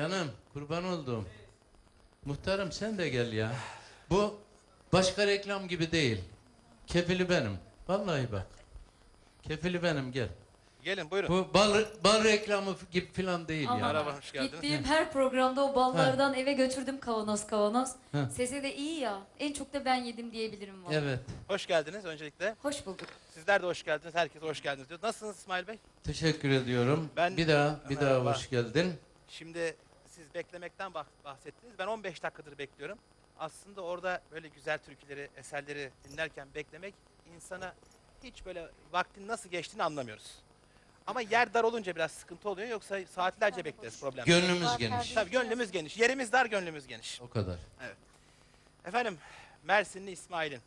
Canım kurban olduğum. Muhtarım sen de gel ya. Bu başka reklam gibi değil. Kefili benim. Vallahi bak. Kefili benim gel. Gelin buyurun. Bu bal, bal reklamı gibi falan değil Ama ya. Merhaba, hoş geldiniz. Gittiğim her programda o ballardan eve götürdüm kavanoz kavanoz. Ha. Sesi de iyi ya. En çok da ben yedim diyebilirim valla. Evet. Hoş geldiniz öncelikle. Hoş bulduk. Sizler de hoş geldiniz. Herkes hoş geldiniz diyor. Nasılsınız İsmail Bey? Teşekkür ediyorum. Ben- bir daha bir daha Merhaba. hoş geldin. Şimdi siz beklemekten bah- bahsettiniz. Ben 15 dakikadır bekliyorum. Aslında orada böyle güzel türküleri, eserleri dinlerken beklemek insana hiç böyle vaktin nasıl geçtiğini anlamıyoruz. Ama yer dar olunca biraz sıkıntı oluyor. Yoksa saatlerce bekleriz problem. Gönlümüz geniş. Tabii gönlümüz geniş. Yerimiz dar, gönlümüz geniş. O kadar. Efendim Mersinli İsmail'in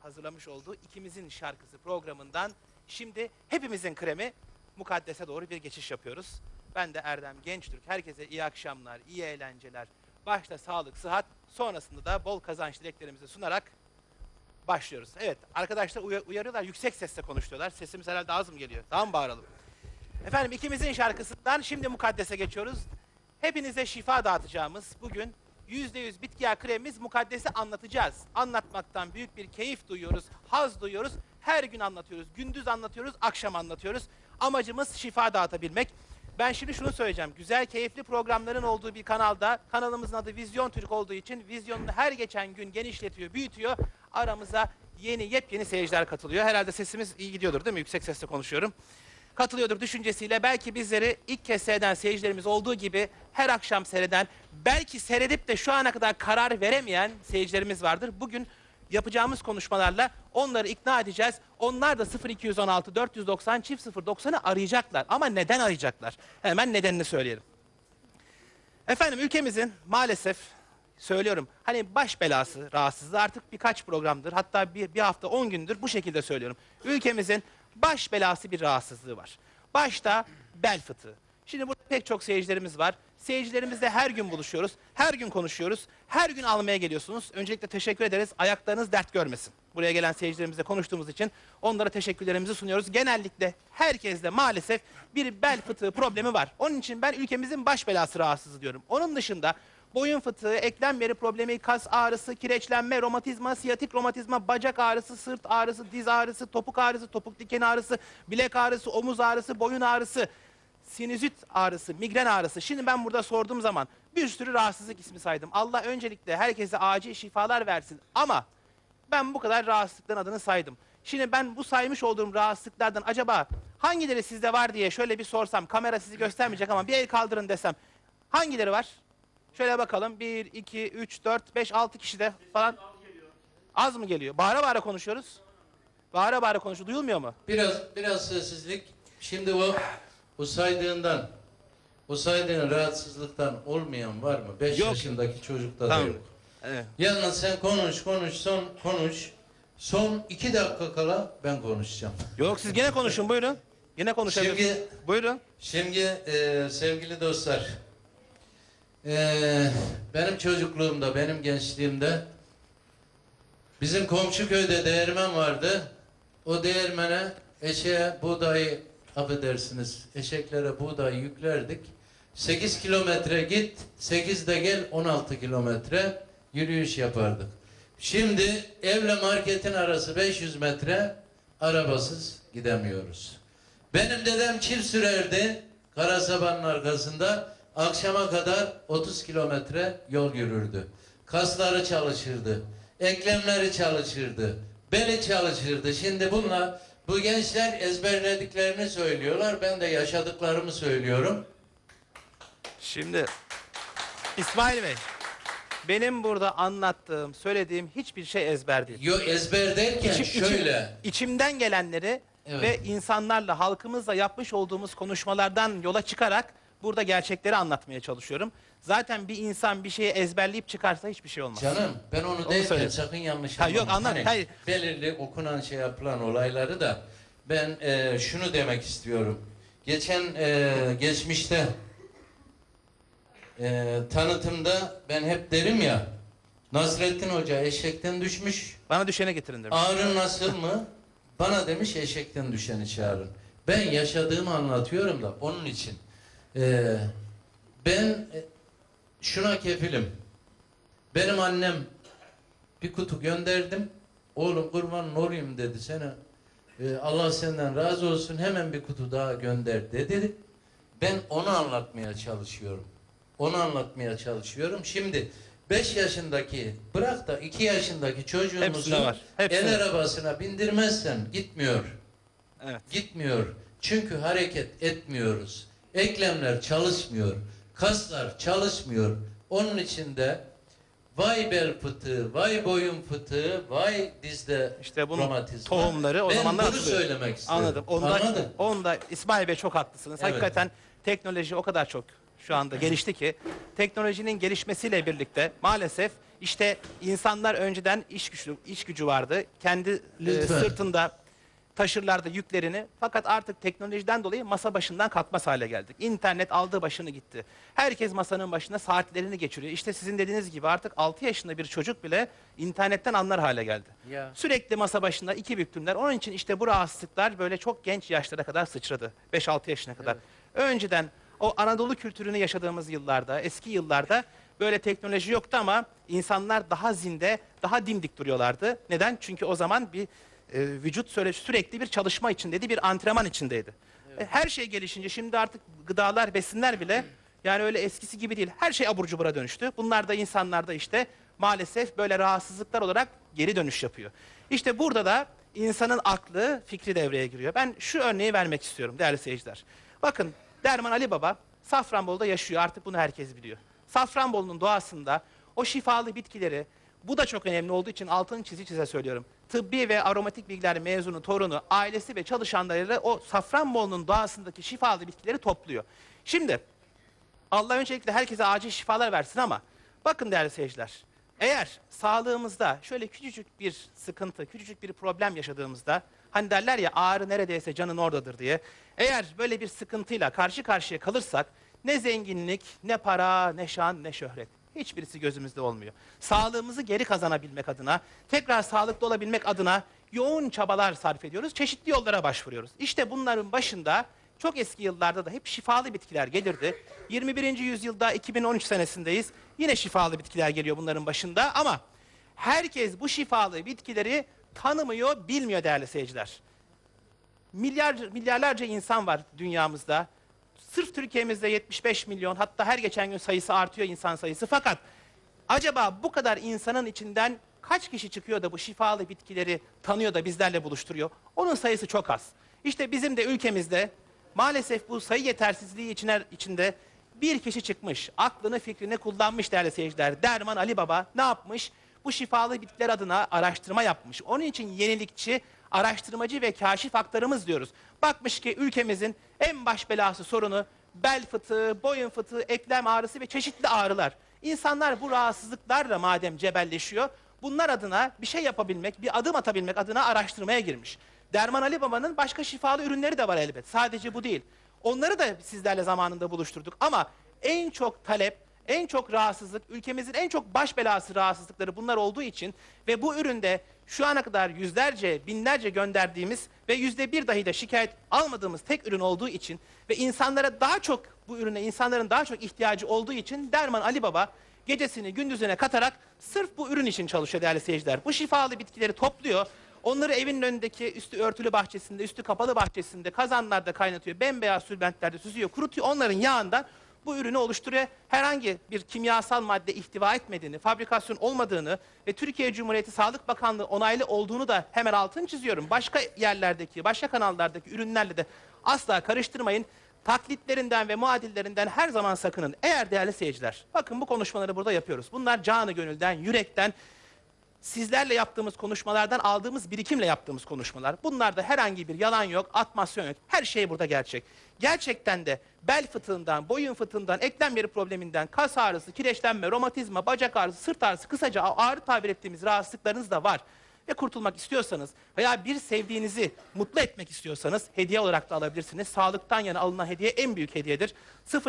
hazırlamış olduğu ikimizin şarkısı programından şimdi hepimizin kremi mukaddese doğru bir geçiş yapıyoruz. Ben de Erdem Gençtürk. Herkese iyi akşamlar, iyi eğlenceler. Başta sağlık, sıhhat, sonrasında da bol kazanç dileklerimizi sunarak başlıyoruz. Evet arkadaşlar uya- uyarıyorlar, yüksek sesle konuşuyorlar. Sesimiz herhalde az mı geliyor? Daha mı bağıralım? Efendim ikimizin şarkısından şimdi mukaddese geçiyoruz. Hepinize şifa dağıtacağımız bugün %100 bitki yağı kremimiz mukaddesi anlatacağız. Anlatmaktan büyük bir keyif duyuyoruz, haz duyuyoruz. Her gün anlatıyoruz, gündüz anlatıyoruz, akşam anlatıyoruz. Amacımız şifa dağıtabilmek. Ben şimdi şunu söyleyeceğim. Güzel, keyifli programların olduğu bir kanalda, kanalımızın adı Vizyon Türk olduğu için vizyonunu her geçen gün genişletiyor, büyütüyor. Aramıza yeni, yepyeni seyirciler katılıyor. Herhalde sesimiz iyi gidiyordur değil mi? Yüksek sesle konuşuyorum katılıyordur düşüncesiyle belki bizleri ilk kez seyreden seyircilerimiz olduğu gibi her akşam seyreden, belki seyredip de şu ana kadar karar veremeyen seyircilerimiz vardır. Bugün yapacağımız konuşmalarla onları ikna edeceğiz. Onlar da 0216 490 çift 090'ı arayacaklar. Ama neden arayacaklar? Hemen nedenini söyleyelim. Efendim ülkemizin maalesef söylüyorum hani baş belası rahatsızlığı artık birkaç programdır hatta bir, bir hafta 10 gündür bu şekilde söylüyorum. Ülkemizin baş belası bir rahatsızlığı var. Başta bel fıtığı. Şimdi burada pek çok seyircilerimiz var. Seyircilerimizle her gün buluşuyoruz. Her gün konuşuyoruz. Her gün almaya geliyorsunuz. Öncelikle teşekkür ederiz. Ayaklarınız dert görmesin. Buraya gelen seyircilerimizle konuştuğumuz için onlara teşekkürlerimizi sunuyoruz. Genellikle herkeste maalesef bir bel fıtığı problemi var. Onun için ben ülkemizin baş belası rahatsızlığı diyorum. Onun dışında boyun fıtığı, eklem yeri problemi, kas ağrısı, kireçlenme, romatizma, siyatik romatizma, bacak ağrısı, sırt ağrısı, diz ağrısı, topuk ağrısı, topuk diken ağrısı, bilek ağrısı, omuz ağrısı, boyun ağrısı, sinüzit ağrısı, migren ağrısı. Şimdi ben burada sorduğum zaman bir sürü rahatsızlık ismi saydım. Allah öncelikle herkese acil şifalar versin. Ama ben bu kadar rahatsızlıkların adını saydım. Şimdi ben bu saymış olduğum rahatsızlıklardan acaba hangileri sizde var diye şöyle bir sorsam, kamera sizi göstermeyecek ama bir el kaldırın desem. Hangileri var? Şöyle bakalım. 1, 2, 3, 4, 5, 6 kişi de falan. Az mı geliyor? Bağıra bağıra konuşuyoruz. Bağıra bağıra konuşuyor. Duyulmuyor mu? Biraz biraz sessizlik. Şimdi o o saydığından o saydığın rahatsızlıktan olmayan var mı? 5 Yok. yaşındaki çocukta da Tamam. yok. Evet. Yalnız sen konuş konuş son konuş. Son iki dakika kala ben konuşacağım. Yok siz gene konuşun buyurun. Yine konuşabilirsiniz. Şimdi Buyurun. Şimdi e, sevgili dostlar, e, benim çocukluğumda, benim gençliğimde bizim komşu köyde değirmen vardı. O değirmene eşeğe buğdayı, affedersiniz, eşeklere buğdayı yüklerdik. 8 kilometre git, 8 de gel, 16 kilometre yürüyüş yapardık. Şimdi evle marketin arası 500 metre, arabasız gidemiyoruz. Benim dedem çift sürerdi Karasaban'ın arkasında. Akşama kadar 30 kilometre yol yürürdü. Kasları çalışırdı. Eklemleri çalışırdı. Beli çalışırdı. Şimdi bunlar bu gençler ezberlediklerini söylüyorlar. Ben de yaşadıklarımı söylüyorum. Şimdi İsmail Bey. Benim burada anlattığım, söylediğim hiçbir şey ezber değil. Yo ezber derken İçim- içim- şöyle. içimden gelenleri Evet. ve insanlarla, halkımızla yapmış olduğumuz konuşmalardan yola çıkarak burada gerçekleri anlatmaya çalışıyorum. Zaten bir insan bir şeyi ezberleyip çıkarsa hiçbir şey olmaz. Canım ben onu Onu derken sakın yanlış Ha, yok, anladım. Hani Hayır. Belirli okunan şey yapılan olayları da ben e, şunu demek istiyorum. Geçen e, geçmişte e, tanıtımda ben hep derim ya Nasrettin Hoca eşekten düşmüş. Bana düşene getirin demiş. Ağrın nasıl mı? Bana demiş eşekten düşeni çağırın. Ben yaşadığımı anlatıyorum da onun için. E, ben e, şuna kefilim. Benim annem bir kutu gönderdim. Oğlum kurbanın olayım dedi. Sana e, Allah senden razı olsun hemen bir kutu daha gönder dedi. Ben onu anlatmaya çalışıyorum. Onu anlatmaya çalışıyorum. Şimdi 5 yaşındaki bırak da 2 yaşındaki çocuğumuzu var. El arabasına bindirmezsen gitmiyor. Evet. Gitmiyor. Çünkü hareket etmiyoruz. Eklemler çalışmıyor. Kaslar çalışmıyor. Onun için de vay bel fıtığı, vay boyun fıtığı, vay dizde İşte bunun romatizma. tohumları o ben zamanlar bunu atılıyor. söylemek istiyorum. Anladım. Onda, Anladın? onda İsmail Bey çok haklısınız. Evet. Hakikaten teknoloji o kadar çok şu anda gelişti ki teknolojinin gelişmesiyle birlikte maalesef işte insanlar önceden iş gücü iş gücü vardı. Kendi e, Lütfen. sırtında taşırlardı yüklerini. Fakat artık teknolojiden dolayı masa başından kalkmaz hale geldik. İnternet aldığı başını gitti. Herkes masanın başında saatlerini geçiriyor. İşte sizin dediğiniz gibi artık 6 yaşında bir çocuk bile internetten anlar hale geldi. Ya. Sürekli masa başında iki büklümler. Onun için işte bu rahatsızlıklar böyle çok genç yaşlara kadar sıçradı. 5-6 yaşına kadar. Önceden o Anadolu kültürünü yaşadığımız yıllarda, eski yıllarda böyle teknoloji yoktu ama insanlar daha zinde, daha dimdik duruyorlardı. Neden? Çünkü o zaman bir e, vücut süre- sürekli bir çalışma içindeydi, bir antrenman içindeydi. E, her şey gelişince şimdi artık gıdalar, besinler bile yani öyle eskisi gibi değil. Her şey abur cubura dönüştü. Bunlar da insanlarda işte maalesef böyle rahatsızlıklar olarak geri dönüş yapıyor. İşte burada da insanın aklı, fikri devreye giriyor. Ben şu örneği vermek istiyorum değerli seyirciler. Bakın Derman Ali Baba Safranbolu'da yaşıyor artık bunu herkes biliyor. Safranbolu'nun doğasında o şifalı bitkileri bu da çok önemli olduğu için altını çizi çize söylüyorum. Tıbbi ve aromatik bilgiler mezunu torunu, ailesi ve çalışanlarıyla o Safranbolu'nun doğasındaki şifalı bitkileri topluyor. Şimdi Allah öncelikle herkese acil şifalar versin ama bakın değerli seyirciler. Eğer sağlığımızda şöyle küçücük bir sıkıntı, küçücük bir problem yaşadığımızda hani derler ya ağrı neredeyse canın oradadır diye. Eğer böyle bir sıkıntıyla karşı karşıya kalırsak ne zenginlik, ne para, ne şan, ne şöhret. Hiçbirisi gözümüzde olmuyor. Sağlığımızı geri kazanabilmek adına, tekrar sağlıklı olabilmek adına yoğun çabalar sarf ediyoruz. Çeşitli yollara başvuruyoruz. İşte bunların başında çok eski yıllarda da hep şifalı bitkiler gelirdi. 21. yüzyılda 2013 senesindeyiz. Yine şifalı bitkiler geliyor bunların başında ama herkes bu şifalı bitkileri tanımıyor, bilmiyor değerli seyirciler. Milyar, milyarlarca insan var dünyamızda. Sırf Türkiye'mizde 75 milyon hatta her geçen gün sayısı artıyor insan sayısı. Fakat acaba bu kadar insanın içinden kaç kişi çıkıyor da bu şifalı bitkileri tanıyor da bizlerle buluşturuyor? Onun sayısı çok az. İşte bizim de ülkemizde maalesef bu sayı yetersizliği içine, içinde bir kişi çıkmış. Aklını fikrini kullanmış değerli seyirciler. Derman Ali Baba ne yapmış? Bu şifalı bitkiler adına araştırma yapmış. Onun için yenilikçi, araştırmacı ve kaşif aktarımız diyoruz. Bakmış ki ülkemizin en baş belası sorunu bel fıtığı, boyun fıtığı, eklem ağrısı ve çeşitli ağrılar. İnsanlar bu rahatsızlıklarla madem cebelleşiyor, bunlar adına bir şey yapabilmek, bir adım atabilmek adına araştırmaya girmiş. Derman Ali Baba'nın başka şifalı ürünleri de var elbet. Sadece bu değil. Onları da sizlerle zamanında buluşturduk ama en çok talep, en çok rahatsızlık, ülkemizin en çok baş belası rahatsızlıkları bunlar olduğu için ve bu üründe şu ana kadar yüzlerce, binlerce gönderdiğimiz ve yüzde bir dahi de şikayet almadığımız tek ürün olduğu için ve insanlara daha çok bu ürüne insanların daha çok ihtiyacı olduğu için Derman Ali Baba gecesini gündüzüne katarak sırf bu ürün için çalışıyor değerli seyirciler. Bu şifalı bitkileri topluyor. Onları evinin önündeki üstü örtülü bahçesinde, üstü kapalı bahçesinde, kazanlarda kaynatıyor. Bembeyaz sülbentlerde süzüyor, kurutuyor. Onların yağından bu ürünü oluşturuyor. Herhangi bir kimyasal madde ihtiva etmediğini, fabrikasyon olmadığını ve Türkiye Cumhuriyeti Sağlık Bakanlığı onaylı olduğunu da hemen altını çiziyorum. Başka yerlerdeki, başka kanallardaki ürünlerle de asla karıştırmayın. Taklitlerinden ve muadillerinden her zaman sakının. Eğer değerli seyirciler, bakın bu konuşmaları burada yapıyoruz. Bunlar canı gönülden, yürekten, sizlerle yaptığımız konuşmalardan aldığımız birikimle yaptığımız konuşmalar. Bunlarda herhangi bir yalan yok, atmasyon yok. Her şey burada gerçek. Gerçekten de bel fıtığından, boyun fıtığından, eklem yeri probleminden, kas ağrısı, kireçlenme, romatizma, bacak ağrısı, sırt ağrısı, kısaca ağrı tabir ettiğimiz rahatsızlıklarınız da var. Ve kurtulmak istiyorsanız veya bir sevdiğinizi mutlu etmek istiyorsanız hediye olarak da alabilirsiniz. Sağlıktan yana alınan hediye en büyük hediyedir.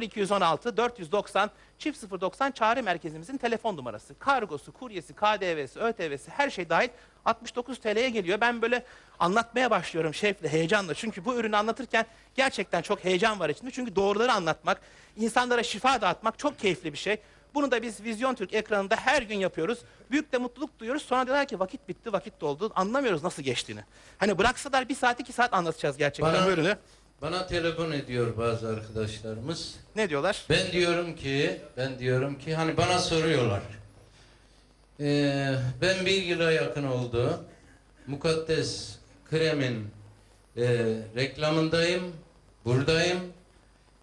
0216 490 çift 090 çağrı merkezimizin telefon numarası. Kargosu, kuryesi, KDV'si, ÖTV'si her şey dahil 69 TL'ye geliyor. Ben böyle anlatmaya başlıyorum şevkle, heyecanla. Çünkü bu ürünü anlatırken gerçekten çok heyecan var içinde. Çünkü doğruları anlatmak, insanlara şifa dağıtmak çok keyifli bir şey. Bunu da biz Vizyon Türk ekranında her gün yapıyoruz. Büyük de mutluluk duyuyoruz. Sonra diyorlar ki vakit bitti, vakit doldu. Anlamıyoruz nasıl geçtiğini. Hani bıraksalar bir saat iki saat anlatacağız gerçekten Bana- bu ürünü. Bana telefon ediyor bazı arkadaşlarımız. Ne diyorlar? Ben diyorum ki, ben diyorum ki hani bana soruyorlar. Ee, ben bir yıla yakın oldu. Mukaddes kremin e, reklamındayım, buradayım.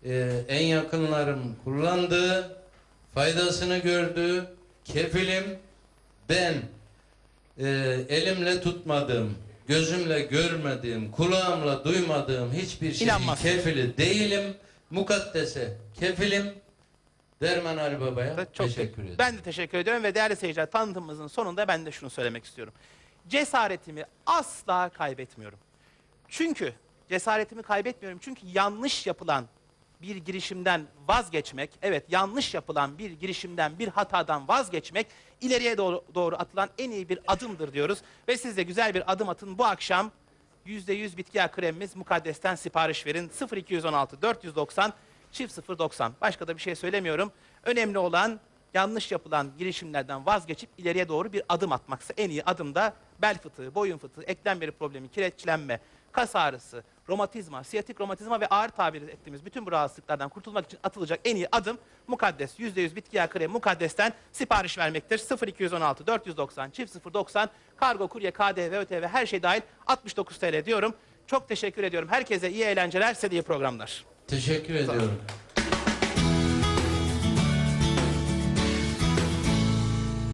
Ee, en yakınlarım kullandı, faydasını gördü, kefilim. Ben e, elimle tutmadığım, gözümle görmediğim, kulağımla duymadığım hiçbir şeyin İnanmaz. kefili değilim. Mukaddese kefilim. Derman Ali Baba'ya Çok teşekkür ederim. Ben de teşekkür ediyorum ve değerli seyirciler tanıtımımızın sonunda ben de şunu söylemek istiyorum. Cesaretimi asla kaybetmiyorum. Çünkü cesaretimi kaybetmiyorum çünkü yanlış yapılan bir girişimden vazgeçmek, evet yanlış yapılan bir girişimden, bir hatadan vazgeçmek ileriye doğru, doğru atılan en iyi bir adımdır diyoruz. Ve siz de güzel bir adım atın. Bu akşam %100 bitki yağı kremimiz Mukaddes'ten sipariş verin. 0216 490 çift 090. Başka da bir şey söylemiyorum. Önemli olan yanlış yapılan girişimlerden vazgeçip ileriye doğru bir adım atmaksa en iyi adım da bel fıtığı, boyun fıtığı, eklem problemi, kireçlenme, kas ağrısı, romatizma, siyatik romatizma ve ağır tabir ettiğimiz bütün bu rahatsızlıklardan kurtulmak için atılacak en iyi adım mukaddes. %100 bitki yağı kremi mukaddesten sipariş vermektir. 0216 490 çift 090 kargo, kurye, KDV, ÖTV her şey dahil 69 TL diyorum. Çok teşekkür ediyorum. Herkese iyi eğlenceler, size iyi programlar. Teşekkür ediyorum.